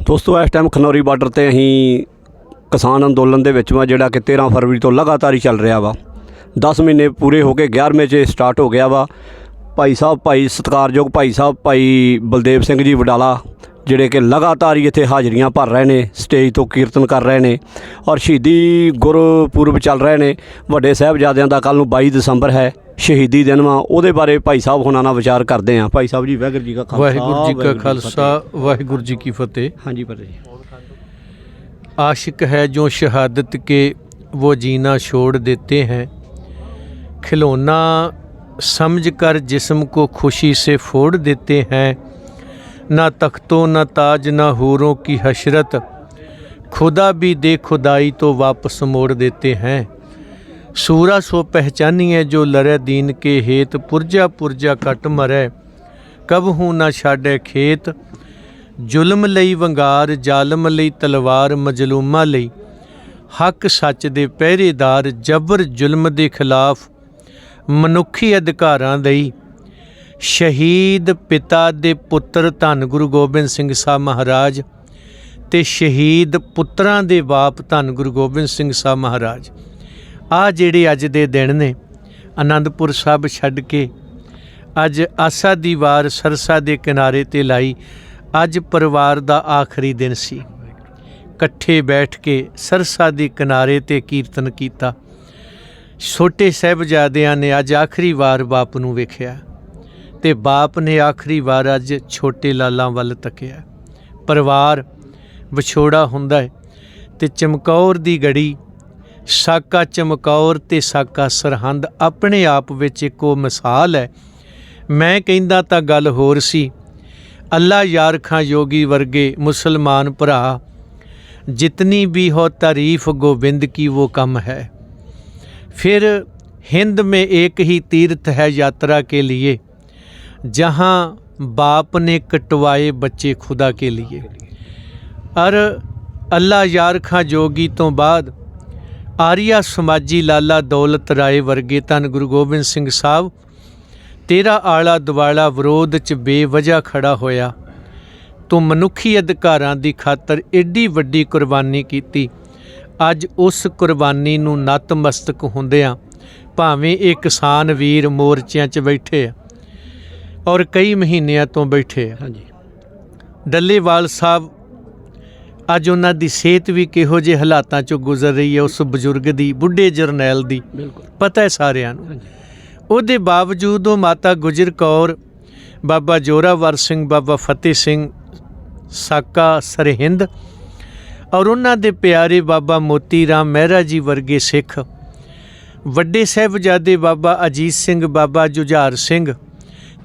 ਦੋਸਤੋ, ਇਸ time Khanauri border ਤੇ ਅਸੀਂ ਕਿਸਾਨ ਅੰਦੋਲਨ ਦੇ ਵਿੱਚ ਵਾ, ਜਿਹੜਾ ਕਿ 13 ਫਰਵਰੀ ਤੋਂ ਲਗਾਤਾਰ ਹੀ ਚੱਲ ਰਿਹਾ ਵਾ। 10 ਮਹੀਨੇ ਪੂਰੇ ਹੋ ਕੇ 11ਵੇਂ 'ਚ ਸਟਾਰਟ ਹੋ ਗਿਆ ਵਾ। ਭਾਈ ਸਾਹਿਬ, ਭਾਈ ਸਤਿਕਾਰਯੋਗ ਭਾਈ ਸਾਹਿਬ, ਭਾਈ ਬਲਦੇਵ ਸਿੰਘ ਜੀ ਵਡਾਲਾ, ਜਿਹੜੇ ਕਿ ਲਗਾਤਾਰ ਹੀ ਇੱਥੇ ਹਾਜ਼ਰੀਆਂ ਭਰ ਰਹੇ ਨੇ, ਸਟੇਜ ਤੋਂ ਕੀਰਤਨ ਕਰ ਰਹੇ ਨੇ ਔਰ ਸ਼ਹੀਦੀ ਗੁਰਪੁਰਬ ਚੱਲ ਰਹੇ ਨੇ। ਵੱਡੇ ਸਾਹਿਬਜ਼ਾਦਿਆਂ ਦਾ ਕੱਲ ਨੂੰ 22 ਦਸੰਬਰ ਹੈ। ਸ਼ਹੀਦੀ ਦਿਨ ਵਾ ਉਹਦੇ ਬਾਰੇ ਭਾਈ ਸਾਹਿਬ ਹੁਣਾਂ ਨਾਲ ਵਿਚਾਰ ਕਰਦੇ ਆਂ ਭਾਈ ਸਾਹਿਬ ਜੀ ਵਾਹਿਗੁਰੂ ਜੀ ਕਾ ਖਾਲਸਾ ਵਾਹਿਗੁਰੂ ਜੀ ਕਾ ਵਾਹਿਗੁਰੂ ਖਾਲਸਾ ਵਾਹਿਗੁਰੂ ਜੀ ਕੀ ਫਤਿਹ ਫਤਿਹ। ਹਾਂਜੀ ਪਤਾ ਜੀ आशिक है जो शहादत के वो जीना छोड़ देते हैं खिलौना समझकर जिस्म को खुशी से फोड़ देते हैं ना तख्तों न ताज न हूरों की हशरत खुदा भी दे खुदाई तो वापस मोड़ देते हैं ਸੂਰਾ ਸੋ ਪਹਿਚਾਨੀਐ ਜੋ ਲਰੈ ਦੀਨ ਕੇ ਹੇਤ, ਪੁਰਜਾ ਪੁਰਜਾ ਕਟ ਮਰੈ, ਕਬ ਹੂ ਨਾ ਛਾੜੈ ਖੇਤ। ਜ਼ੁਲਮ ਲਈ ਵੰਗਾਰ, ਜ਼ਾਲਮ ਲਈ ਤਲਵਾਰ, ਮਜਲੂਮਾਂ ਲਈ ਹੱਕ ਸੱਚ ਦੇ ਪਹਿਰੇਦਾਰ, ਜਬਰ ਜ਼ੁਲਮ ਦੇ ਖਿਲਾਫ ਮਨੁੱਖੀ ਅਧਿਕਾਰਾਂ ਲਈ ਸ਼ਹੀਦ ਪਿਤਾ ਦੇ ਪੁੱਤਰ ਧੰਨ ਗੁਰੂ ਗੋਬਿੰਦ ਸਿੰਘ ਸਾਹਿਬ ਮਹਾਰਾਜ ਤੇ ਸ਼ਹੀਦ ਪੁੱਤਰਾਂ ਦੇ ਬਾਪ ਧੰਨ ਗੁਰੂ ਗੋਬਿੰਦ ਸਿੰਘ ਸਾਹਿਬ ਮਹਾਰਾਜ। ਆ ਜਿਹੜੇ ਅੱਜ ਦੇ ਦਿਨ ਨੇ, ਆਨੰਦਪੁਰ ਸਾਹਿਬ ਛੱਡ ਕੇ, ਅੱਜ ਆਸਾ ਦੀ ਵਾਰ ਸਰਸਾ ਦੇ ਕਿਨਾਰੇ ਤੇ ਲਾਈ ਅੱਜ ਪਰਿਵਾਰ ਦਾ ਆਖਰੀ ਦਿਨ ਸੀ। ਇਕੱਠੇ ਬੈਠ ਕੇ ਸਰਸਾ ਦੇ ਕਿਨਾਰੇ ਤੇ ਕੀਰਤਨ ਕੀਤਾ। ਛੋਟੇ ਸਾਹਿਬਜ਼ਾਦਿਆਂ ਨੇ ਅੱਜ ਆਖਰੀ ਵਾਰ ਬਾਪ ਨੂੰ ਵੇਖਿਆ ਤੇ ਬਾਪ ਨੇ ਆਖਰੀ ਵਾਰ ਅੱਜ ਛੋਟੇ ਲਾਲਾਂ ਵੱਲ ਤੱਕਿਆ। ਪਰਿਵਾਰ ਵਿਛੋੜਾ ਹੁੰਦਾ ਹੈ ਤੇ ਚਮਕੌਰ ਦੀ ਗੜੀ ਸਾਕਾ ਚਮਕੌਰ ਤੇ ਸਾਕਾ ਸਰਹੰਦ ਆਪਣੇ ਆਪ ਵਿੱਚ ਇੱਕੋ ਮਿਸਾਲ ਹੈ ਮੈਂ ਕਹਿੰਦਾ ਤਾਂ ਗੱਲ ਹੋਰ ਸੀ ਅੱਲਾ ਯਾਰ ਖਾਂ ਯੋਗੀ ਵਰਗੇ ਮੁਸਲਮਾਨ ਭਰਾ ਜਿਤਨੀ भी हो तारीफ गोविंद की वो कम है फिर हिंद में एक ही तीर्थ है यात्रा के लिए जहाँ बाप ने कटवाए बच्चे खुदा के लिए और ਅੱਲਾ ਯਾਰ ਖਾਂ ਜੋਗੀ ਤੋਂ ਬਾਅਦ ਆਰੀਆ ਸਮਾਜੀ ਲਾਲਾ ਦੌਲਤ ਰਾਏ ਵਰਗੇ ਧੰਨ ਗੁਰੂ ਗੋਬਿੰਦ ਸਿੰਘ ਸਾਹਿਬ ਤੇਰਾ ਆਲਾ ਦੁਆਲਾ ਵਿਰੋਧ ਚ ਬੇਵਜ੍ਹਾ ਖੜਾ ਹੋਇਆ। ਤੂੰ ਮਨੁੱਖੀ ਅਧਿਕਾਰਾਂ ਦੀ ਖਾਤਰ ਏਡੀ ਵੱਡੀ ਕੁਰਬਾਨੀ ਕੀਤੀ। ਅੱਜ ਉਸ ਕੁਰਬਾਨੀ ਨੂੰ ਨਤਮਸਤਕ ਹੁੰਦਿਆਂ ਭਾਵੇਂ ਇਹ ਕਿਸਾਨ ਵੀਰ ਮੋਰਚਿਆਂ 'ਚ ਬੈਠੇ ਆ ਔਰ ਕਈ ਮਹੀਨਿਆਂ ਤੋਂ ਬੈਠੇ ਆ। ਹਾਂਜੀ। ਡੱਲੇਵਾਲ ਸਾਹਿਬ ਅੱਜ ਉਹਨਾਂ ਦੀ ਸਿਹਤ ਵੀ ਕਿਹੋ ਜਿਹੇ ਹਾਲਾਤਾਂ 'ਚੋਂ ਗੁਜ਼ਰ ਰਹੀ ਹੈ ਉਸ ਬਜ਼ੁਰਗ ਦੀ ਬੁੱਢੇ ਜਰਨੈਲ ਦੀ ਪਤਾ ਹੈ ਸਾਰਿਆਂ ਨੂੰ। ਉਹਦੇ ਬਾਵਜੂਦ ਉਹ ਮਾਤਾ ਗੁਜਰ ਕੌਰ ਬਾਬਾ ਜੋਰਾਵਰ ਸਿੰਘ ਬਾਬਾ ਫਤਿਹ ਸਿੰਘ ਸਾਕਾ ਸਰਹਿੰਦ ਔਰ ਉਹਨਾਂ ਦੇ ਪਿਆਰੇ ਬਾਬਾ ਮੋਤੀ ਰਾਮ ਮਹਿਰਾ ਜੀ ਵਰਗੇ ਸਿੱਖ ਵੱਡੇ ਸਾਹਿਬਜ਼ਾਦੇ ਬਾਬਾ ਅਜੀਤ ਸਿੰਘ ਬਾਬਾ ਜੁਝਾਰ ਸਿੰਘ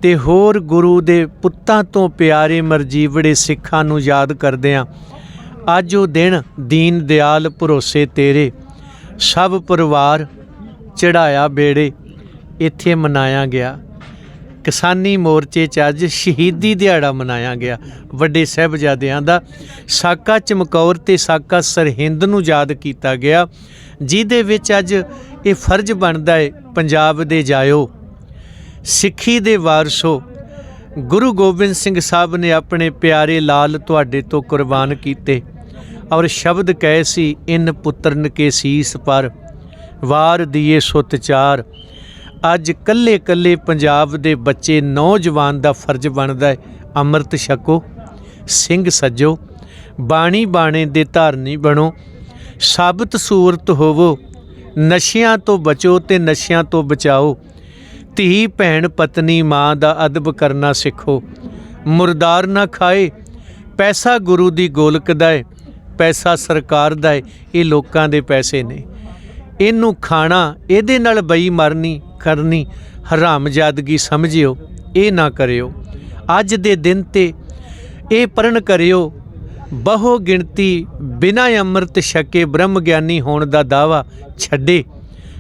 ਤੇ ਹੋਰ ਗੁਰੂ ਦੇ ਪੁੱਤਾਂ ਤੋਂ ਪਿਆਰੇ ਮਰਜੀਵੜੇ ਸਿੱਖਾਂ ਨੂੰ ਯਾਦ ਕਰਦਿਆਂ ਅੱਜ ਉਹ ਦਿਨ ਦੀਨ ਦਿਆਲ ਭਰੋਸੇ ਤੇਰੇ, ਸਭ ਪਰਿਵਾਰ ਚੜਾਇਆ ਬੇੜੇ, ਇੱਥੇ ਮਨਾਇਆ ਗਿਆ। ਕਿਸਾਨੀ ਮੋਰਚੇ 'ਚ ਅੱਜ ਸ਼ਹੀਦੀ ਦਿਹਾੜਾ ਮਨਾਇਆ ਗਿਆ। ਵੱਡੇ ਸਾਹਿਬਜ਼ਾਦਿਆਂ ਦਾ ਸਾਕਾ ਚਮਕੌਰ ਤੇ ਸਾਕਾ ਸਰਹਿੰਦ ਨੂੰ ਯਾਦ ਕੀਤਾ ਗਿਆ, ਜਿਹਦੇ ਵਿੱਚ ਅੱਜ ਇਹ ਫਰਜ਼ ਬਣਦਾ ਹੈ ਪੰਜਾਬ ਦੇ ਜਾਇਓ। ਸਿੱਖੀ ਦੇ ਵਾਰਸੋ, ਗੁਰੂ ਗੋਬਿੰਦ ਸਿੰਘ ਸਾਹਿਬ ਨੇ ਆਪਣੇ ਪਿਆਰੇ ਲਾਲ ਤੁਹਾਡੇ ਤੋਂ ਕੁਰਬਾਨ ਕੀਤੇ। ਔਰ ਸ਼ਬਦ ਕਹੇ ਸੀ, ਇਨ ਪੁੱਤਰਨ ਕੇ ਸੀਸ ਪਰ, ਵਾਰ ਦੀਏ ਸੁਤ ਚਾਰ। ਅੱਜ ਕੱਲੇ ਕੱਲੇ ਪੰਜਾਬ ਦੇ ਬੱਚੇ ਨੌਜਵਾਨ ਦਾ ਫਰਜ਼ ਬਣਦਾ ਹੈ, ਅੰਮ੍ਰਿਤ ਛਕੋ, ਸਿੰਘ ਸੱਜੋ ਬਾਣੀ ਬਾਣੇ ਦੇ ਧਾਰਨੀ ਬਣੋ, ਸਾਬਤ ਸੂਰਤ ਹੋਵੋ, ਨਸ਼ਿਆਂ ਤੋਂ ਬਚੋ ਤੇ ਨਸ਼ਿਆਂ ਤੋਂ ਬਚਾਓ, ਧੀ, ਭੈਣ, ਪਤਨੀ, ਮਾਂ ਦਾ ਅਦਬ ਕਰਨਾ ਸਿੱਖੋ, ਮੁਰਦਾਰ ਨਾ ਖਾਏ, ਪੈਸਾ ਗੁਰੂ ਦੀ ਗੋਲਕ ਦਾ ਹੈ ਪੈਸਾ ਸਰਕਾਰ ਦਾ ਹੈ, ਇਹ ਲੋਕਾਂ ਦੇ ਪੈਸੇ ਨੇ। ਇਹਨੂੰ ਖਾਣਾ, ਇਹਦੇ ਨਾਲ ਬਈ ਮਰਨੀ, ਕਰਨੀ ਹਰਾਮਜ਼ਾਦਗੀ ਸਮਝਿਓ, ਇਹ ਨਾ ਕਰਿਓ। ਅੱਜ ਦੇ ਦਿਨ ਤੇ ਇਹ ਪਰਨ ਕਰਿਓ, ਬਹੁ ਗਿਣਤੀ ਬਿਨਾਂ ਅੰਮ੍ਰਿਤ ਛਕੇ ਬ੍ਰਹਮ ਗਿਆਨੀ ਹੋਣ ਦਾ ਦਾਵਾ ਛੱਡੇ।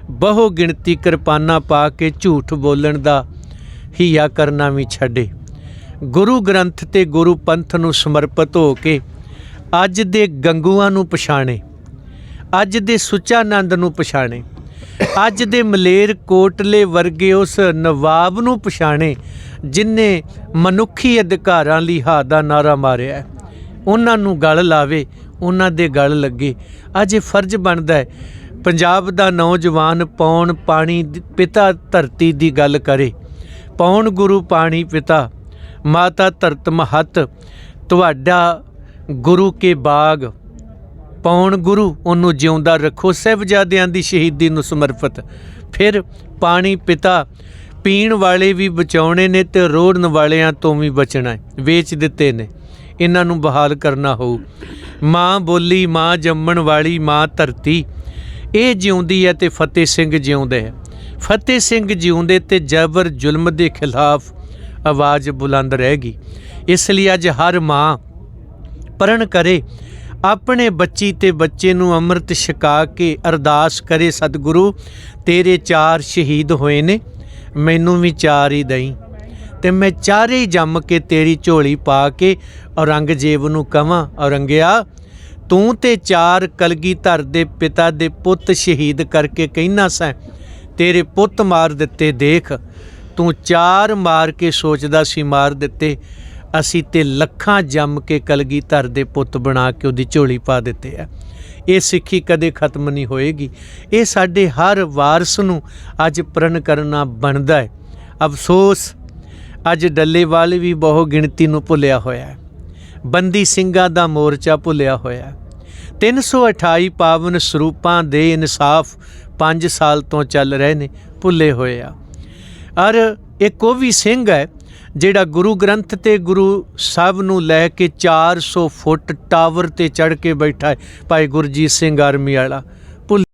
ਬਹੁ ਗਿਣਤੀ ਕਿਰਪਾਨਾਂ ਪਾ ਕੇ ਝੂਠ ਬੋਲਣ ਦਾ ਹੀਆ ਕਰਨਾ ਵੀ ਛੱਡੇ। ਗੁਰੂ ਗ੍ਰੰਥ ਤੇ ਗੁਰੂ ਪੰਥ ਨੂੰ ਸਮਰਪਿਤ ਹੋ ਕੇ ਅੱਜ ਦੇ ਗੰਗੂਆਂ ਨੂੰ ਪਛਾਣੇ। ਅੱਜ ਦੇ ਸੁੱਚਾਨੰਦ ਨੂੰ ਪਛਾਣੇ। ਅੱਜ ਦੇ ਮਲੇਰ ਕੋਟਲੇ ਵਰਗੇ ਉਸ ਨਵਾਬ ਨੂੰ ਪਛਾਣੇ ਜਿਨਨੇ ਮਨੁੱਖੀ ਅਧਿਕਾਰਾਂ ਲਈ ਹਾ ਦਾ ਨਾਰਾ ਮਾਰਿਆ ਉਹਨਾਂ ਨੂੰ ਗਲ ਲਾਵੇ, ਉਹਨਾਂ ਦੇ ਗਲ ਲੱਗੇ। ਅੱਜ ਇਹ ਫਰਜ਼ ਬਣਦਾ ਹੈ, ਪੰਜਾਬ ਦਾ ਨੌਜਵਾਨ ਪੌਣ ਪਾਣੀ ਪਿਤਾ ਧਰਤੀ ਦੀ ਗੱਲ ਕਰੇ। ਪੌਣ ਗੁਰੂ ਪਾਣੀ ਪਿਤਾ, ਮਾਤਾ ਧਰਤ ਮਹਤ, ਤੁਹਾਡਾ ਗੁਰੂ ਕੇ ਬਾਗ। ਪੌਣ ਗੁਰੂ ਉਹਨੂੰ ਜਿਉਂਦਾ ਰੱਖੋ, ਸਾਹਿਬਜ਼ਾਦਿਆਂ ਦੀ ਸ਼ਹੀਦੀ ਨੂੰ ਸਮਰਪਿਤ। ਫਿਰ ਪਾਣੀ ਪਿਤਾ, ਪੀਣ ਵਾਲੇ ਵੀ ਬਚਾਉਣੇ ਨੇ ਤੇ ਰੋੜਨ ਵਾਲਿਆਂ ਤੋਂ ਵੀ ਬਚਣਾ ਹੈ, ਵੇਚ ਦਿੱਤੇ ਨੇ। ਇਹਨਾਂ ਨੂੰ ਬਹਾਲ ਕਰਨਾ ਹੋਊ। ਮਾਂ ਬੋਲੀ, ਮਾਂ ਜੰਮਣ ਵਾਲੀ, ਮਾਂ ਧਰਤੀ। ਇਹ ਜਿਉਂਦੀ ਹੈ ਤੇ ਫਤਿਹ ਸਿੰਘ ਜਿਉਂਦੇ ਹੈ। ਫਤਿਹ ਸਿੰਘ ਜਿਉਂਦੇ ਤੇ ਜ਼ਬਰ ਜ਼ੁਲਮ ਦੇ ਖਿਲਾਫ ਆਵਾਜ਼ ਬੁਲੰਦ ਰਹੇਗੀ ਇਸ ਲਈ ਅੱਜ ਹਰ ਮਾਂ ਪਰਣ ਕਰੇ, ਆਪਣੇ ਬੱਚੀ ਤੇ ਬੱਚੇ ਨੂੰ ਅੰਮ੍ਰਿਤ ਛਕਾ ਕੇ ਅਰਦਾਸ ਕਰੇ, ਸਤਿਗੁਰੂ, ਤੇਰੇ ਚਾਰ ਸ਼ਹੀਦ ਹੋਏ ਨੇ, ਮੈਨੂੰ ਵੀ ਚਾਰ ਹੀ ਦਈ। ਤੇ ਮੈਂ ਚਾਰੇ ਹੀ ਜੰਮ ਕੇ ਤੇਰੀ ਝੋਲੀ ਪਾ ਕੇ ਔਰੰਗਜ਼ੇਬ ਨੂੰ ਕਵਾਂ, ਔਰੰਗਿਆ, ਤੂੰ ਤੇ ਚਾਰ ਕਲਗੀਧਰ ਦੇ ਪਿਤਾ ਦੇ ਪੁੱਤ ਸ਼ਹੀਦ ਕਰਕੇ ਕਹਿਣਾ ਸੈਂ, ਤੇਰੇ ਪੁੱਤ ਮਾਰ ਦਿੱਤੇ ਦੇਖ, ਤੂੰ ਚਾਰ ਮਾਰ ਕੇ ਸੋਚਦਾ ਸੀ ਮਾਰ ਦਿੱਤੇ ਅਸੀਂ ਤੇ ਲੱਖਾਂ ਜੰਮ ਕੇ ਕਲਗੀਧਰ ਦੇ ਪੁੱਤ ਬਣਾ ਕੇ ਉਹਦੀ ਝੋਲੀ ਪਾ ਦਿੱਤੇ ਆ। ਇਹ ਸਿੱਖੀ ਕਦੇ ਖਤਮ ਨਹੀਂ ਹੋਏਗੀ। ਇਹ ਸਾਡੇ ਹਰ ਵਾਰਸ ਨੂੰ ਅੱਜ ਪ੍ਰਣ ਕਰਨਾ ਬਣਦਾ ਹੈ। ਅਫਸੋਸ, ਅੱਜ ਡੱਲੇਵਾਲ ਵੀ ਬਹੁ ਗਿਣਤੀ ਨੂੰ ਭੁੱਲਿਆ ਹੋਇਆ ਹੈ। ਬੰਦੀ ਸਿੰਘਾਂ ਦਾ ਮੋਰਚਾ ਭੁੱਲਿਆ ਹੋਇਆ ਹੈ। 328 ਪਾਵਨ ਸਰੂਪਾਂ ਦੇ ਇਨਸਾਫ 5 ਸਾਲ ਤੋਂ ਚੱਲ ਰਹੇ ਨੇ, ਭੁੱਲੇ ਹੋਏ ਆ। ਔਰ ਇੱਕ ਉਹ ਵੀ ਸਿੰਘ ਹੈ ਜਿਹੜਾ ਗੁਰੂ ਗ੍ਰੰਥ ਤੇ ਗੁਰੂ ਸਾਹਿਬ ਨੂੰ ਲੈ ਕੇ 400 ਫੁੱਟ ਟਾਵਰ ਤੇ ਚੜ ਕੇ ਬੈਠਾ ਹੈ, ਭਾਈ ਗੁਰਜੀਤ ਸਿੰਘ ਆਰਮੀ ਵਾਲਾ।